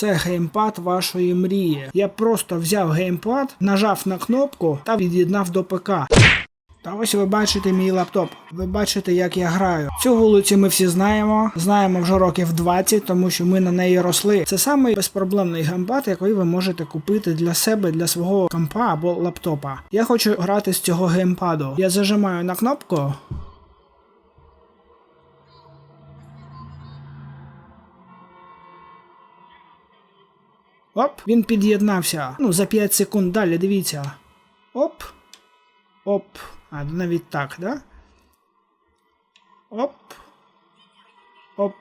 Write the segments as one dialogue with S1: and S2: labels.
S1: Це геймпад вашої мрії. Я просто взяв геймпад, нажав на кнопку та від'єднав до ПК. Та ось ви бачите мій лаптоп. Ви бачите, як я граю. Цю вулицю ми всі знаємо. Знаємо вже років 20, тому що ми на неї росли. Це самий безпроблемний геймпад, який ви можете купити для себе, для свого компа або лаптопа. Я хочу грати з цього геймпаду. Я зажимаю на кнопку. Оп, він під'єднався. Ну, за 5 секунд далі, дивіться. Оп. Оп. А, навіть так, да? Оп. Оп.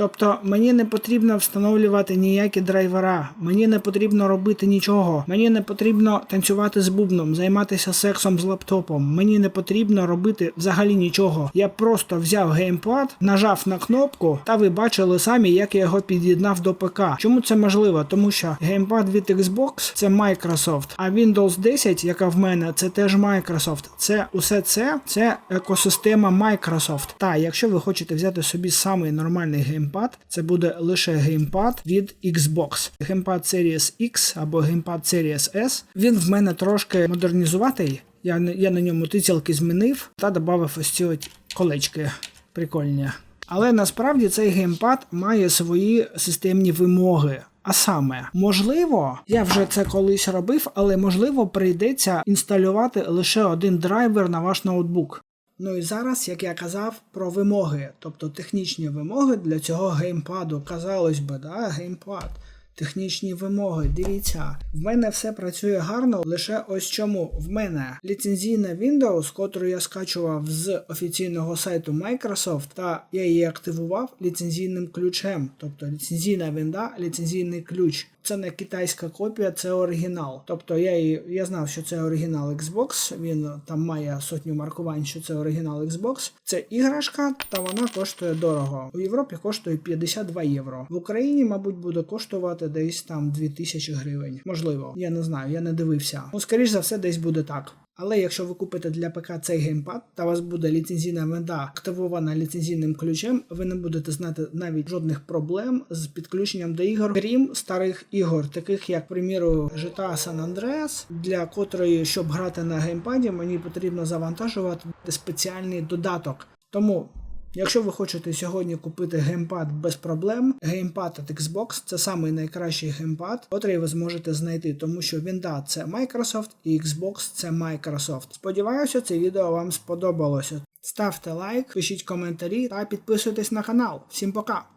S1: Тобто мені не потрібно встановлювати ніякі драйвера, мені не потрібно робити нічого, мені не потрібно танцювати з бубном, займатися сексом з лаптопом, мені не потрібно робити взагалі нічого. Я просто взяв геймпад, нажав на кнопку, та ви бачили самі, як я його під'єднав до ПК. Чому це можливо? Тому що геймпад від Xbox це Microsoft, а Windows 10, яка в мене, це теж Microsoft. Це усе це це екосистема Microsoft. Та якщо ви хочете взяти собі самий нормальний геймпад, це буде лише геймпад від Xbox. Геймпад Series X або геймпад Series S. Він в мене трошки модернізуватий. Я, я на ньому тицялки змінив та додав ось ці от колечки прикольні. Але насправді цей геймпад має свої системні вимоги. А саме, можливо, я вже це колись робив, але можливо прийдеться інсталювати лише один драйвер на ваш ноутбук. Ну і зараз, як я казав, про вимоги, тобто технічні вимоги для цього геймпаду. Казалось би, да, геймпад. Технічні вимоги, дивіться, в мене все працює гарно, лише ось чому. В мене ліцензійна Windows, котру я скачував з офіційного сайту Microsoft, та я її активував ліцензійним ключем. Тобто ліцензійна вінда, ліцензійний ключ. Це не китайська копія, це оригінал. Тобто я я знав, що це оригінал Xbox. Він там має сотню маркувань, що це оригінал Xbox. Це іграшка, та вона коштує дорого. У Європі коштує 52 євро. В Україні, мабуть, буде коштувати десь там 2000 гривень. Можливо, я не знаю, я не дивився. Ну, скоріш за все, десь буде так. Але якщо ви купите для ПК цей геймпад, та у вас буде ліцензійна венда активована ліцензійним ключем, ви не будете знати навіть жодних проблем з підключенням до ігор, крім старих ігор, таких як, приміру, GTA San Andreas, для котрої, щоб грати на геймпаді, мені потрібно завантажувати спеціальний додаток. Тому Якщо ви хочете сьогодні купити геймпад без проблем, геймпад від Xbox це самий найкращий геймпад, котрий ви зможете знайти, тому що Вінда це Microsoft і Xbox це Microsoft. Сподіваюся, це відео вам сподобалося. Ставте лайк, пишіть коментарі та підписуйтесь на канал. Всім пока!